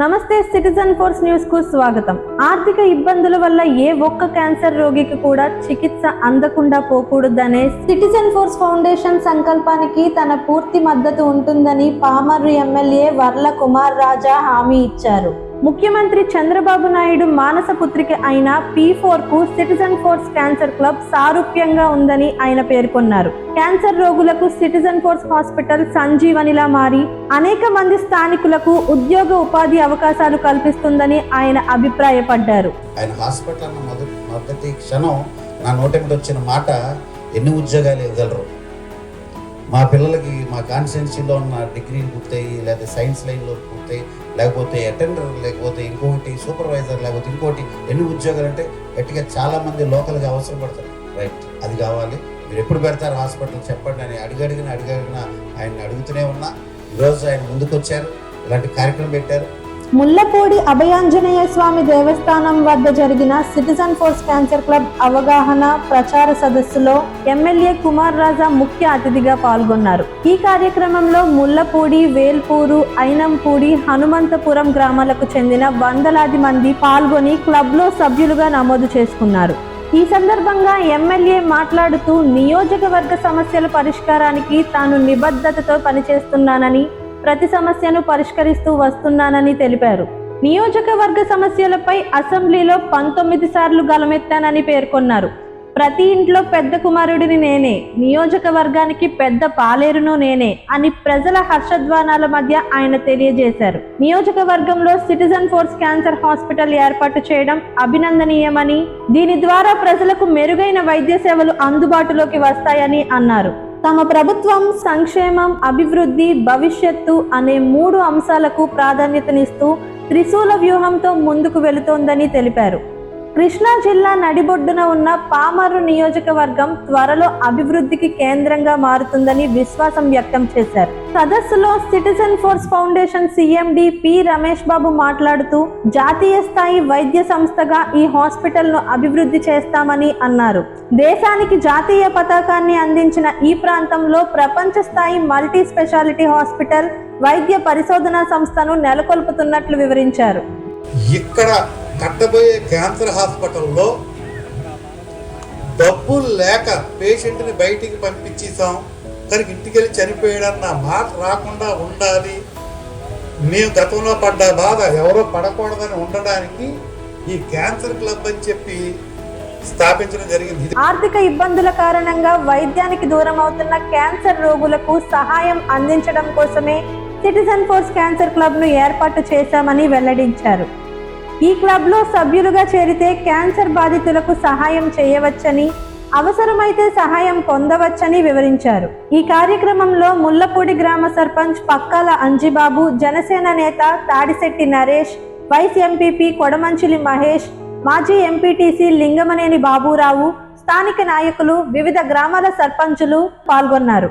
నమస్తే citizen force న్యూస్కు స్వాగతం. ఆర్థిక ఇబ్బందుల వల్ల ఏ ఒక్క క్యాన్సర్ రోగికి కూడా చికిత్స అందకుండా పోకూడదనే సిటిజన్ ఫోర్స్ ఫౌండేషన్ సంకల్పానికి తన పూర్తి మద్దతు ఉంటుందని పామర్రు ఎమ్మెల్యే వర్ల కుమార్ రాజా హామీ ఇచ్చారు. ముఖ్యమంత్రి చంద్రబాబు నాయుడు మానస పుత్రిక అయిన పీ ఫోర్కు సిటిజన్ ఫోర్స్ క్యాన్సర్ క్లబ్ సారూప్యంగా ఉందని ఆయన పేర్కొన్నారు. క్యాన్సర్ రోగులకు సిటిజన్ ఫోర్స్ హాస్పిటల్ సంజీవనిలా మారి అనేక మంది స్థానికులకు ఉద్యోగ ఉపాధి అవకాశాలు కల్పిస్తుందని ఆయన అభిప్రాయపడ్డారు. ఆయన హాస్పిటల్ మొదటి క్షణం నా నోటెంబడి వచ్చిన మాట ఎన్ని ఉద్యోగాలు ఇవ్వగలరు? మా పిల్లలకి మా కాన్స్టిట్యున్సీలో ఉన్న డిగ్రీలు పూర్తయి లేదా సైన్స్ లైన్లో పూర్తయి లేకపోతే అటెండర్ లేకపోతే ఇంకొకటి సూపర్వైజర్ లేకపోతే ఇంకోటి ఎన్ని ఉద్యోగాలు అంటే గట్టిగా చాలామంది లోకల్గా అవసరం పడతారు రైట్ అది కావాలి. మీరు ఎప్పుడు పెడతారు హాస్పిటల్ చెప్పండి అని అడిగడిగిన అడిగడిగిన ఆయన అడుగుతూనే ఉన్నా. ఈరోజు ఆయన ముందుకు వచ్చారు ఇలాంటి కార్యక్రమం పెట్టారు. ముల్లపూడి అభయాంజనేయ స్వామి దేవస్థానం వద్ద జరిగిన సిటిజన్ ఫోర్స్ క్యాన్సర్ క్లబ్ అవగాహన ప్రచార సదస్సులో ఎమ్మెల్యే కుమార్ రాజా ముఖ్య అతిథిగా పాల్గొన్నారు. ఈ కార్యక్రమంలో ముల్లపూడి వేల్పూరు ఐనంపూడి హనుమంతపురం గ్రామాలకు చెందిన వందలాది మంది పాల్గొని క్లబ్లో సభ్యులుగా నమోదు చేసుకున్నారు. ఈ సందర్భంగా ఎమ్మెల్యే మాట్లాడుతూ నియోజకవర్గ సమస్యల పరిష్కారానికి తాను నిబద్ధతతో పనిచేస్తున్నానని ప్రతి సమస్యను పరిష్కరిస్తూ వస్తున్నానని తెలిపారు. నియోజకవర్గ సమస్యలపై అసెంబ్లీలో పంతొమ్మిది సార్లు గలమెత్తానని పేర్కొన్నారు. ప్రతి ఇంట్లో పెద్ద కుమారుడిని నేనే నియోజకవర్గానికి పెద్ద పాలేరును నేనే అని ప్రజల హర్షధ్వానాల మధ్య ఆయన తెలియజేశారు. నియోజకవర్గంలో సిటిజన్ ఫోర్స్ క్యాన్సర్ హాస్పిటల్ ఏర్పాటు చేయడం అభినందనీయమని దీని ద్వారా ప్రజలకు మెరుగైన వైద్య సేవలు అందుబాటులోకి వస్తాయని అన్నారు. తమ ప్రభుత్వం సంక్షేమం అభివృద్ధి భవిష్యత్తు అనే మూడు అంశాలకు ప్రాధాన్యతనిస్తూ త్రిశూల వ్యూహంతో ముందుకు వెళుతోందని తెలిపారు. కృష్ణా జిల్లా నడిబొడ్డున ఉన్న పామరు నియోజకవర్గం త్వరలో అభివృద్ధికి కేంద్రంగా మారుతుందని విశ్వాసం వ్యక్తం చేశారు. సదస్సులో citizen force foundation CMD P Ramesh Babu మాట్లాడుతూ జాతీయ స్థాయి వైద్య సంస్థగా ఈ హాస్పిటల్ను అభివృద్ధి చేస్తామని అన్నారు. దేశానికి జాతీయ పతాకాన్ని అందించిన ఈ ప్రాంతంలో ప్రపంచ స్థాయి మల్టీ స్పెషాలిటీ హాస్పిటల్ వైద్య పరిశోధనా సంస్థను నెలకొల్పుతున్నట్లు వివరించారు. ఇక్కడ కట్టబోయే క్యాన్సర్ హాస్పిటల్లో డబ్బులు లేక పేషెంట్ని బయటికి పంపించేసాం కానీ ఇంటికి వెళ్ళి చనిపోయాడన్న మాట రాకుండా ఉండాలి. మేము గతంలో పడ్డ బాధ ఎవరో పడకూడదని ఉండడానికి ఈ క్యాన్సర్ క్లబ్ అని చెప్పి స్థాపించడం జరిగింది. ఆర్థిక ఇబ్బందుల కారణంగా వైద్యానికి దూరం అవుతున్న క్యాన్సర్ రోగులకు సహాయం అందించడం కోసమే సిటిజన్ ఫోర్స్ క్యాన్సర్ క్లబ్ను ఏర్పాటు చేశామని వెల్లడించారు. ఈ క్లబ్లో సభ్యులుగా చేరితే క్యాన్సర్ బాధితులకు సహాయం చేయవచ్చని అవసరమైతే సహాయం పొందవచ్చని వివరించారు. ఈ కార్యక్రమంలో ముల్లపూడి గ్రామ సర్పంచ్ పక్కాల అంజిబాబు జనసేన నేత తాడిశెట్టి నరేష్ వైస్ ఎంపీపీ కొడమంచిలి మహేష్ మాజీ ఎంపీటీసీ లింగమనేని బాబురావు స్థానిక నాయకులు వివిధ గ్రామాల సర్పంచులు పాల్గొన్నారు.